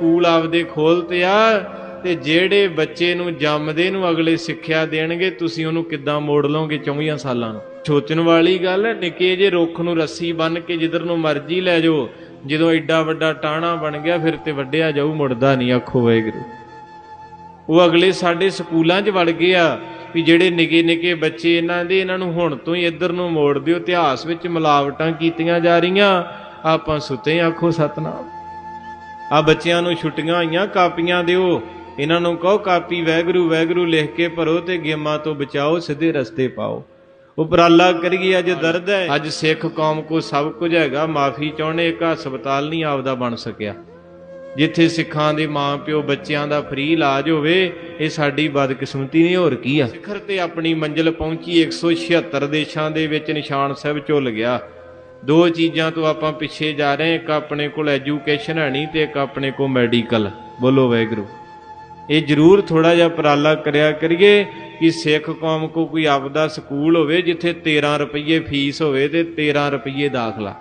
School ਆਪਦੇ ਖੋਲਤੇ ਆ ਤੇ ਜਿਹੜੇ ਬੱਚੇ ਨੂੰ ਜੰਮਦੇ ਨੂੰ ਅਗਲੇ ਸਿੱਖਿਆ ਦੇਣਗੇ, ਤੁਸੀਂ ਉਹਨੂੰ ਕਿੱਦਾਂ ਮੋੜ ਲਓਗੇ 24 ਸਾਲਾਂ ਨੂੰ? ਸੋਚਣ ਵਾਲੀ ਗੱਲ ਨਿੱਕੇ ਜੇ ਰੁੱਖ ਨੂੰ ਰੱਸੀ ਬੰਨ ਕੇ ਜਿੱਧਰ ਨੂੰ ਮਰਜ਼ੀ ਲੈ ਜਾਓ, ਜਦੋਂ ਐਡਾ ਵੱਡਾ ਟਾਣਾ ਬਣ ਗਿਆ ਫਿਰ ਤੇ ਵੱਡਿਆ ਜਾਊ, ਮੁੜਦਾ ਨਹੀਂ, ਆਖੋ ਵਾਹਿਗੁਰੂ। ਉਹ ਅਗਲੇ ਸਾਡੇ ਸਕੂਲਾਂ 'ਚ ਵੜ ਗਏ ਆ ਵੀ ਜਿਹੜੇ ਨਿੱਕੇ ਨਿੱਕੇ ਬੱਚੇ ਇਹਨਾਂ ਦੇ, ਇਹਨਾਂ ਨੂੰ ਹੁਣ ਤੋਂ ਹੀ ਇੱਧਰ ਨੂੰ ਮੋੜ ਦਿਓ, ਇਤਿਹਾਸ ਵਿੱਚ ਮਿਲਾਵਟਾਂ ਕੀਤੀਆਂ ਜਾ ਰਹੀਆਂ, ਆਪਾਂ ਸੁੱਤੇ ਆਖੋ ਸਤਨਾਮ। ਆ ਬੱਚਿਆਂ ਨੂੰ ਛੁੱਟੀਆਂ ਆਈਆਂ ਕਾਪੀਆਂ ਦਿਓ। ਇਹਨਾਂ ਨੂੰ ਕਹੋ ਕਾਪੀ ਵੈਗਰੂ ਵੈਗਰੂ ਲਿਖ ਕੇ ਭਰੋ ਤੇ ਗੇਮਾਂ ਤੋਂ ਬਚਾਓ ਸਿੱਧੇ ਰਸਤੇ ਪਾਓ। ਉਪਰਾਲਾ ਕਰੀਏ ਅੱਜ ਦਰਦ ਹੈ। ਅੱਜ ਸਿੱਖ ਕੌਮ ਕੋ ਸਭ ਕੁਝ ਹੈਗਾ ਮਾਫੀ ਚਾਹੁੰਦੇ ਇੱਕ ਹਸਪਤਾਲ ਨਹੀਂ ਆਪਦਾ ਬਣ ਸਕਿਆ। ਜਿੱਥੇ ਸਿੱਖਾਂ ਦੇ ਮਾਂ ਪਿਓ ਬੱਚਿਆਂ ਦਾ ਫ੍ਰੀ ਇਲਾਜ ਹੋਵੇ ਇਹ ਸਾਡੀ ਬਦਕਿਸਮਤੀ ਨਹੀਂ ਹੋਰ ਕੀ ਆ? ਸਿਖਰ ਤੇ ਆਪਣੀ ਮੰਜ਼ਿਲ ਪਹੁੰਚੀ 176 ਦੇਸ਼ਾਂ ਦੇ ਵਿੱਚ ਨਿਸ਼ਾਨ ਸਾਹਿਬ ਝੁੱਲ ਗਿਆ। ਦੋ ਚੀਜ਼ਾਂ ਤੋਂ ਆਪਾਂ ਪਿੱਛੇ ਜਾ ਰਹੇ ਇੱਕ ਆਪਣੇ ਕੋਲ ਐਜੂਕੇਸ਼ਨ ਹੈ ਨਹੀਂ ਤੇ ਇੱਕ ਆਪਣੇ ਕੋਲ ਮੈਡੀਕਲ। ਬੋਲੋ ਵੈਗਰੂ ਇਹ ਜ਼ਰੂਰ ਥੋੜਾ ਜਿਹਾ ਉਪਰਾਲਾ ਕਰਿਆ ਕਰੀਏ ਕਿ ਸਿੱਖ ਕੌਮ ਕੋ ਕੋਈ ਆਪਦਾ ਸਕੂਲ ਹੋਵੇ ਜਿੱਥੇ 13 ਰੁਪਏ ਫੀਸ ਹੋਵੇ ਤੇ 13 ਰੁਪਏ ਦਾਖਲਾ।